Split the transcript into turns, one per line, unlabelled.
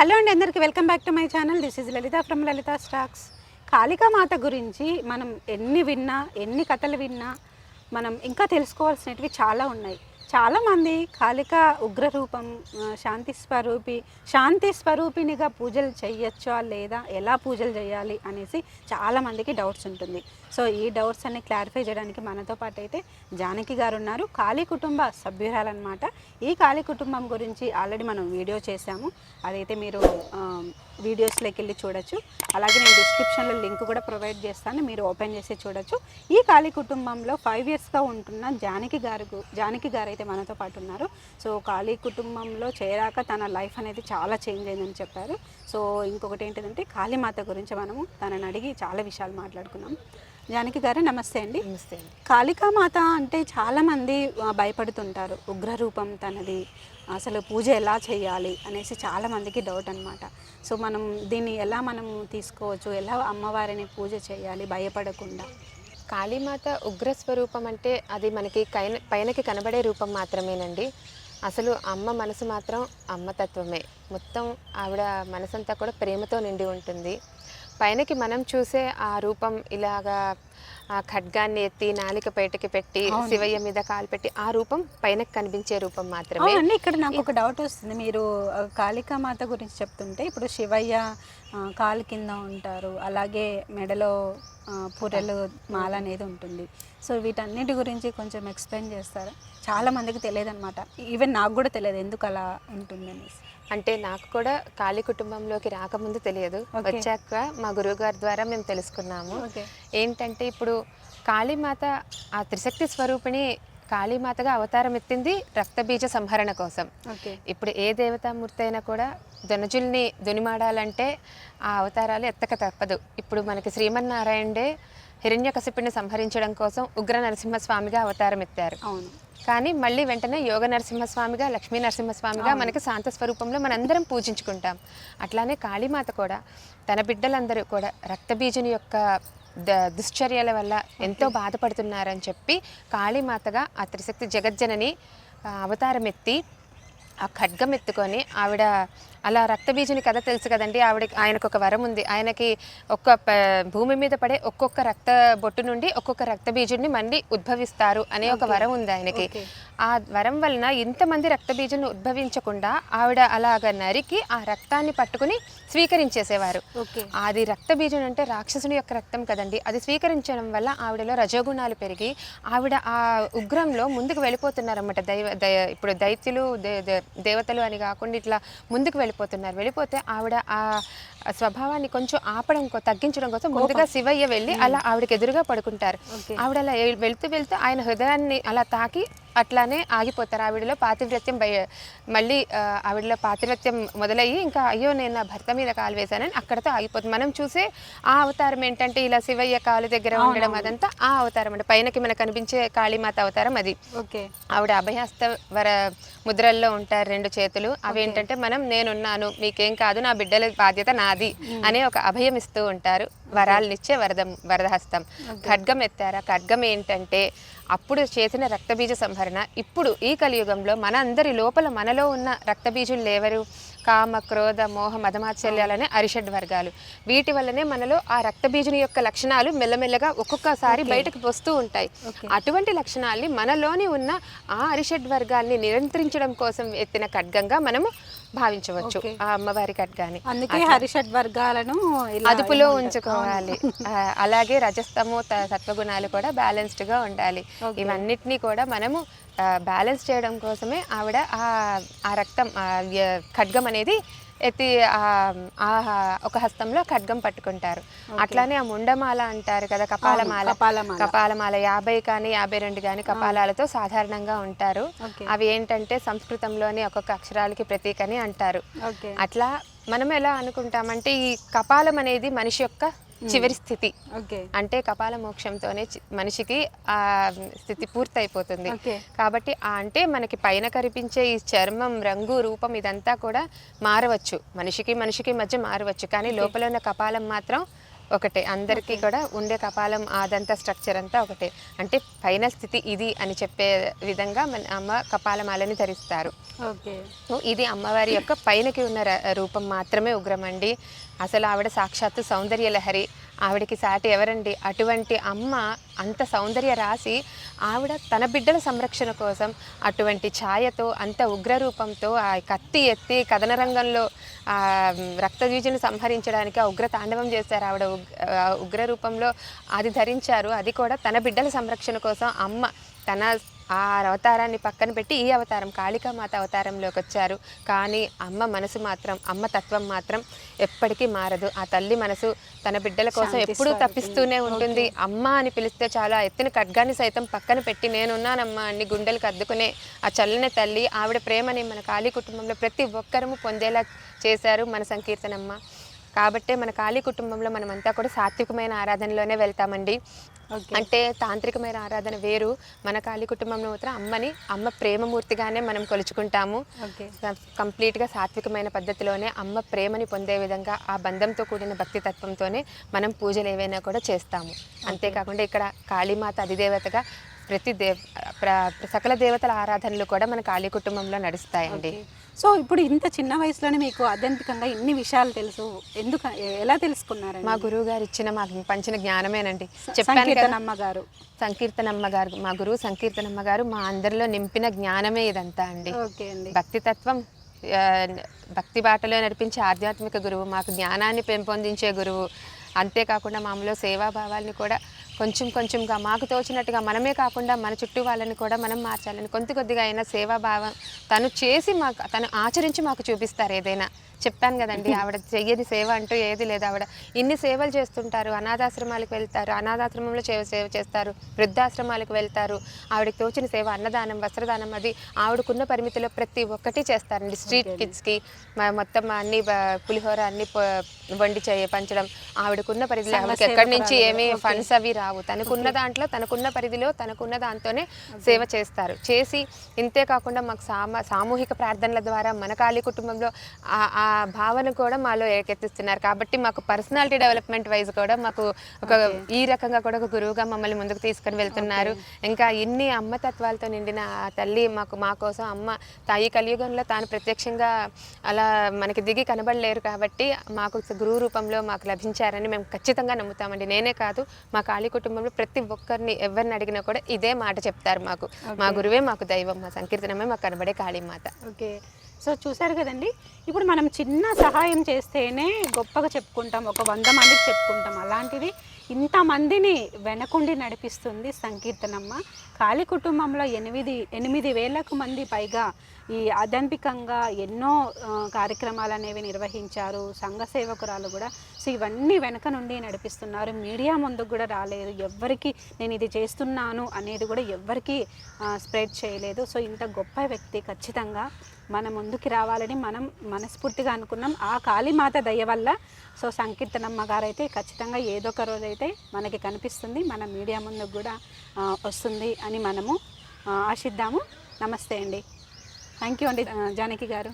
Hello అండి అందరికీ welcome back to my channel. This is Lalitha from Lalitha Stocks Kalikamata గురించి మనం ఎన్ని విన్నా ఎన్ని కథలు విన్నా మనం ఇంకా తెలుసుకోవాల్సినవి చాలా ఉన్నాయి. చాలామంది కాళిక ఉగ్రరూపం శాంతి స్వరూపి శాంతి స్వరూపినిగా పూజలు చేయొచ్చా లేదా ఎలా పూజలు చేయాలి అనేసి చాలామందికి డౌట్స్ ఉంటుంది. సో ఈ డౌట్స్ అన్ని క్లారిఫై చేయడానికి మనతో పాటు అయితే జానకి గారు ఉన్నారు. కాళీ కుటుంబ సభ్యురాలన్నమాట. ఈ కాళీ కుటుంబం గురించి ఆల్రెడీ మనం వీడియో చేశాము. అదైతే మీరు వీడియోస్లోకి వెళ్ళి చూడొచ్చు. అలాగే నేను డిస్క్రిప్షన్లో లింక్ కూడా ప్రొవైడ్ చేస్తాను. మీరు ఓపెన్ చేసి చూడొచ్చు. ఈ కాళీ కుటుంబంలో ఫైవ్ ఇయర్స్గా ఉంటున్న జానకి గారు జానకి గారు అయితే మనతో పాటు ఉన్నారు. సో కాళీ కుటుంబంలో చేరాక తన లైఫ్ అనేది చాలా చేంజ్ అయిందని చెప్పారు. సో ఇంకొకటి ఏంటిదంటే కాళీమాత గురించి మనము తనని అడిగి చాలా విషయాలు మాట్లాడుకున్నాం. జానకి గారు నమస్తే అండి.
నమస్తే అండి.
కాళికామాత అంటే చాలామంది భయపడుతుంటారు. ఉగ్రరూపం తనది అసలు పూజ ఎలా చేయాలి అనేసి చాలామందికి డౌట్ అనమాట సో మనం దీన్ని ఎలా మనం తీసుకోవచ్చు? ఎలా అమ్మవారిని పూజ చేయాలి? భయపడకుండా.
కాళీమాత ఉగ్ర స్వరూపం అంటే అది మనకి కైన పైనకి కనబడే రూపం మాత్రమేనండి. అసలు అమ్మ మనసు మాత్రం అమ్మతత్వమే మొత్తం ఆవిడ మనసంతా కూడా ప్రేమతో నిండి ఉంటుంది. పైనకి మనం చూసే ఆ రూపం ఇలాగా ఆ ఖడ్గాన్ని ఎత్తి నాలిక బయటకి పెట్టి శివయ్య మీద కాలు పెట్టి ఆ రూపం పైనకి కనిపించే రూపం మాత్రమే.
ఇక్కడ నాకు ఒక డౌట్ వస్తుంది. మీరు కాళికామాత గురించి చెప్తుంటే ఇప్పుడు శివయ్య కాలు కింద ఉంటారు. అలాగే మెడలో ఆ, పుర్రెలు మాల అనేది ఉంటుంది. సో వీటన్నిటి గురించి కొంచెం ఎక్స్ప్లెయిన్ చేస్తారా? చాలా మందికి తెలియదు అనమాట ఈవెన్ నాకు కూడా తెలియదు ఎందుకు అలా ఉంటుంది అనేసి
అంటే నాకు కూడా కాళీ కుటుంబంలోకి రాకముందు తెలియదు. వచ్చాక మా గురువుగారి ద్వారా మేము తెలుసుకున్నాము.
ఓకే.
ఏంటంటే ఇప్పుడు కాళీమాత ఆ త్రిశక్తి స్వరూపిణి కాళీమాతగా అవతారం ఎత్తింది రక్తబీజ సంహరణ కోసం.
ఓకే.
ఇప్పుడు ఏ దేవతామూర్తి అయినా కూడా ధనుజుల్ని దునిమాడాలంటే ఆ అవతారాలు ఎత్తక తప్పదు. ఇప్పుడు మనకి శ్రీమన్నారాయణే హిరణ్యకశిపుడిని సంహరించడం కోసం ఉగ్ర నరసింహస్వామిగా అవతారం ఎత్తారు.
అవును.
కానీ మళ్ళీ వెంటనే యోగ నరసింహస్వామిగా లక్ష్మీ నరసింహస్వామిగా మనకి శాంత స్వరూపంలో మనందరం పూజించుకుంటాం. అట్లానే కాళీమాత కూడా తన బిడ్డలందరూ కూడా రక్తబీజుని యొక్క దుశ్చర్యల వల్ల ఎంతో బాధపడుతున్నారని చెప్పి కాళీమాతగా ఆ త్రిశక్తి జగజ్జనని అవతారం ఎత్తి ఆ ఖడ్గం ఎత్తుకొని ఆవిడ అలా రక్తబీజుని కథ తెలుసు కదండి. ఆవిడ ఆయనకు ఒక వరం ఉంది. ఆయనకి ఒక్క భూమి మీద పడే ఒక్కొక్క రక్త బొట్టు నుండి ఒక్కొక్క రక్తబీజుడిని మళ్ళీ ఉద్భవిస్తారు అనే ఒక వరం ఉంది ఆయనకి. ఆ వరం వలన ఇంతమంది రక్తబీజుని ఉద్భవించకుండా ఆవిడ అలాగ నరికి ఆ రక్తాన్ని పట్టుకుని స్వీకరించేసేవారు.
ఓకే.
అది రక్తబీజం అంటే రాక్షసుని యొక్క రక్తం కదండి. అది స్వీకరించడం వల్ల ఆవిడలో రజోగుణాలు పెరిగి ఆవిడ ఆ ఉగ్రంలో ముందుకు వెళ్ళిపోతున్నారన్నమాట. దైవ దయ ఇప్పుడు దైత్యులు దేవతలు అని కాకుండా ఇట్లా ముందుకు వెళ్ళిపోతున్నారు. వెళ్ళిపోతే ఆవిడ ఆ స్వభావాన్ని కొంచెం ఆపడం తగ్గించడం కోసం ముందుగా శివయ్య వెళ్ళి అలా ఆవిడకి ఎదురుగా పడుకుంటారు. ఆవిడ అలా వెళ్తూ వెళ్తూ ఆయన హృదయాన్ని అలా తాకి అట్లానే ఆగిపోతారు. ఆవిడలో పాతివ్రత్యం భయ మళ్ళీ ఆవిడలో పాతివ్రత్యం మొదలయ్యి ఇంకా అయ్యో నేను నా భర్త మీద కాలు వేశానని అక్కడతో ఆగిపోతుంది. మనం చూసే ఆ అవతారం ఏంటంటే ఇలా శివయ్య కాలు దగ్గర ఉండడం అదంతా ఆ అవతారం అంటే పైనకి మనకు కనిపించే కాళీమాత అవతారం అది.
ఓకే.
ఆవిడ అభయహస్త వర ముద్రల్లో ఉంటారు రెండు చేతులు. అవి ఏంటంటే మనం నేనున్నాను మీకేం కాదు నా బిడ్డల బాధ్యత నాది అనే ఒక అభయం ఇస్తూ ఉంటారు. వరాలనిచ్చే వరద వరదహస్తం. ఖడ్గం ఎత్తారా? ఖడ్గం ఏంటంటే అప్పుడు చేసిన రక్తబీజ సంహరణ ఇప్పుడు ఈ కలియుగంలో మన అందరి లోపల మనలో ఉన్న రక్తబీజులు లేవరు. కామ క్రోధ మోహ మదమాత్సల్యాలనే అరిషడ్ వర్గాలు. వీటి వల్లనే మనలో ఆ రక్తబీజుని యొక్క లక్షణాలు మెల్లమెల్లగా ఒక్కొక్కసారి బయటకు వస్తూ ఉంటాయి. అటువంటి లక్షణాల్ని మనలోని ఉన్న ఆ అరిషడ్ వర్గాల్ని నియంత్రించడం కోసం ఎత్తిన ఖడ్గంగా మనము భావించవచ్చు. ఆ అమ్మవారి ఖడ్గాని
అందుకే హరిషడ్ వర్గాలను
అదుపులో? ఉంచుకోవాలి అలాగే రజస్తము సత్వగుణాలు కూడా బ్యాలెన్స్డ్గా ఉండాలి. ఇవన్నిటినీ కూడా మనము బ్యాలెన్స్ చేయడం కోసమే ఆవిడ ఆ ఆ రక్తం ఖడ్గం అనేది ఎత్తి ఒక హస్తంలో ఖడ్గం పట్టుకుంటారు. అట్లానే ఆ ముండమాల అంటారు కదా కపాలమాల.
కపాలమాల.
కపాలమాల యాభై కానీ యాభై రెండు కానీ కపాలాలతో సాధారణంగా ఉంటారు. అవి ఏంటంటే సంస్కృతంలోని ఒక్కొక్క అక్షరాలకి ప్రతీక అని అంటారు అట్లా మనం ఎలా అనుకుంటామంటే ఈ కపాలం అనేది మనిషి యొక్క చివరి స్థితి. అంటే కపాల మోక్షంతోనే మనిషికి ఆ స్థితి పూర్తయిపోతుంది. కాబట్టి ఆ అంటే మనకి పైన కనిపించే ఈ చర్మం రంగు రూపం ఇదంతా కూడా మారవచ్చు. మనిషికి మనిషికి మధ్య మారవచ్చు. కానీ లోపల ఉన్న కపాలం మాత్రం ఒకటే. అందరికీ కూడా ఉండే కపాలం అదంతా స్ట్రక్చర్ అంతా ఒకటే. అంటే ఫైనల్ స్థితి ఇది అని చెప్పే విధంగా మన అమ్మ కపాలమాలని ధరిస్తారు. ఇది అమ్మవారి యొక్క పైనకి ఉన్న రూపం మాత్రమే ఉగ్రమండి. అసలు ఆవిడ సాక్షాత్తు సౌందర్య లహరి. ఆవిడకి సాటి ఎవరండి? అటువంటి అమ్మ అంత సౌందర్య రాసి ఆవిడ తన బిడ్డల సంరక్షణ కోసం అటువంటి ఛాయతో అంత ఉగ్రరూపంతో ఆ కత్తి ఎత్తి కథన రంగంలో ఆ సంహరించడానికి ఆ ఉగ్ర తాండవం చేశారు. ఆవిడ ఉగ్ర రూపంలో అది ధరించారు. అది కూడా తన బిడ్డల సంరక్షణ కోసం అమ్మ తన ఆ అవతారాన్ని పక్కన పెట్టి ఈ అవతారం కాళికామాత అవతారంలోకి వచ్చారు. కానీ అమ్మ మనసు మాత్రం అమ్మ తత్వం మాత్రం ఎప్పటికీ మారదు. ఆ తల్లి మనసు తన బిడ్డల కోసం ఎప్పుడూ. తప్పిస్తూనే ఉంటుంది. అమ్మ అని పిలిస్తే చాలా. ఎత్తిన ఖడ్గాన్ని సైతం పక్కన పెట్టి నేనున్నానమ్మా అన్ని గుండెలకు అద్దుకునే ఆ చల్లని తల్లి ఆవిడ ప్రేమని మన కాళీ కుటుంబంలో ప్రతి ఒక్కరము పొందేలా చేశారు మన సంకీర్తనమ్మ. కాబట్టే మన కాళీ కుటుంబంలో మనమంతా కూడా సాత్వికమైన ఆరాధనలోనే వెళ్తామండి. అంటే తాంత్రికమైన ఆరాధన వేరు. మన కాళీ కుటుంబంలో మాత్రం అమ్మని అమ్మ ప్రేమమూర్తిగానే మనం కొలుచుకుంటాము. కంప్లీట్గా సాత్వికమైన పద్ధతిలోనే అమ్మ ప్రేమని పొందే విధంగా ఆ బంధంతో కూడిన భక్తి తత్వంతోనే మనం పూజలు ఏవైనా కూడా చేస్తాము. అంతేకాకుండా ఇక్కడ కాళీమాత అధిదేవతగా ప్రతి దేవ సకల దేవతల ఆరాధనలు కూడా మన కాళీ కుటుంబంలో నడుస్తాయండి.
సో ఇప్పుడు ఇంత చిన్న వయసులోనే మీకు ఆధ్యాత్మికంగా ఇన్ని విషయాలు తెలుసు. ఎందుకు ఎలా తెలుసుకున్నారండి?
మా గురువు గారు ఇచ్చిన మాకు పంచిన జ్ఞానమేనండి. చెప్పాను
గారు.
సంకీర్తనమ్మ గారు మా గురువు సంకీర్తనమ్మ గారు మా అందరిలో నింపిన జ్ఞానమే ఇదంతా అండి.
ఓకే అండి.
భక్తి తత్వం భక్తి బాటలో నడిపించే ఆధ్యాత్మిక గురువు మాకు జ్ఞానాన్ని పెంపొందించే గురువు. అంతేకాకుండా మామూలు సేవాభావాల్ని కూడా కొంచెం కొంచెంగా మాకు తోచినట్టుగా మనమే కాకుండా మన చుట్టూ వాళ్ళని కూడా మనం మార్చాలని కొద్ది కొద్దిగా అయినా సేవాభావం తను చేసి మాకు తను ఆచరించి మాకు చూపిస్తారు ఏదైనా. చెప్పాను కదండి ఆవిడ చెయ్యని సేవ అంటూ ఏది లేదు ఆవిడ. ఇన్ని సేవలు చేస్తుంటారు అనాథాశ్రమాలకు వెళ్తారు అనాథాశ్రమంలో సేవ సేవ చేస్తారు వృద్ధాశ్రమాలకు వెళ్తారు. ఆవిడకి తోచిన సేవ అన్నదానం వస్త్రదానం అది ఆవిడకున్న పరిమితిలో ప్రతి ఒక్కటి చేస్తారండి స్ట్రీట్ కిడ్స్కి మొత్తం అన్ని పులిహోర అన్ని వండి చేయ పంచడం ఆవిడకున్న పరిధిలో ఆవిడకి ఎక్కడి నుంచి. ఏమీ. ఫండ్స్ అవి రావు. తనకున్న దాంట్లో తనకున్న పరిధిలో తనకున్న దాంతోనే సేవ చేస్తారు. చేసి ఇంతే కాకుండా మాకు సామ సామూహిక ప్రార్థనల ద్వారా మన కాళీ కుటుంబంలో ఆ ఆ భావన కూడా మాలో ఏకెత్తిస్తున్నారు. కాబట్టి మాకు పర్సనాలిటీ డెవలప్మెంట్ వైజ్ కూడా మాకు ఒక ఈ రకంగా కూడా ఒక గురువుగా మమ్మల్ని ముందుకు తీసుకొని వెళ్తున్నారు. ఇంకా ఇన్ని అమ్మతత్వాలతో నిండిన ఆ తల్లి మాకు మా కోసం అమ్మ తాయి కలియుగంలో తాను ప్రత్యక్షంగా అలా మనకి దిగి కనబడలేరు కాబట్టి మాకు గురువు రూపంలో మాకు లభించారని మేము ఖచ్చితంగా నమ్ముతామండి. నేనే కాదు మా కాళీ కుటుంబంలో ప్రతి ఒక్కరిని ఎవరిని అడిగినా కూడా ఇదే మాట చెప్తారు మాకు. మా గురువే మాకు దైవం మా సంకీర్తనమే మాకు కనబడే కాళీమాత.
ఓకే. సో చూసారు కదండి ఇప్పుడు మనం చిన్న సహాయం చేస్తేనే గొప్పగా చెప్పుకుంటాం ఒక వంద మందికి చెప్పుకుంటాం. అలాంటిది ఇంతమందిని వెనకుండి నడిపిస్తుంది సంకీర్తనమ్మ. కాళీ కుటుంబంలో ఎనిమిది ఎనిమిది వేలకు మంది పైగా ఈ ఆధ్యాత్మికంగా ఎన్నో కార్యక్రమాలు అనేవి నిర్వహించారు. సంఘ సేవకురాలు కూడా. సో ఇవన్నీ వెనక నుండి నడిపిస్తున్నారు. మీడియా ముందుకు కూడా రాలేదు. ఎవ్వరికి నేను ఇది చేస్తున్నాను అనేది కూడా ఎవ్వరికి స్ప్రెడ్ చేయలేదు. సో ఇంత గొప్ప వ్యక్తి ఖచ్చితంగా మన ముందుకి రావాలని మనం మనస్ఫూర్తిగా అనుకున్నాం. ఆ కాళీమాత దయ వల్ల సో సంకీర్తనమ్మ గారు అయితే ఖచ్చితంగా ఏదో ఒక రోజు అయితే మనకి కనిపిస్తుంది. మన మీడియా ముందుకు కూడా వస్తుంది అని మనము ఆశిద్దాము. నమస్తే అండి. థ్యాంక్ యూ అండి జానకి గారు.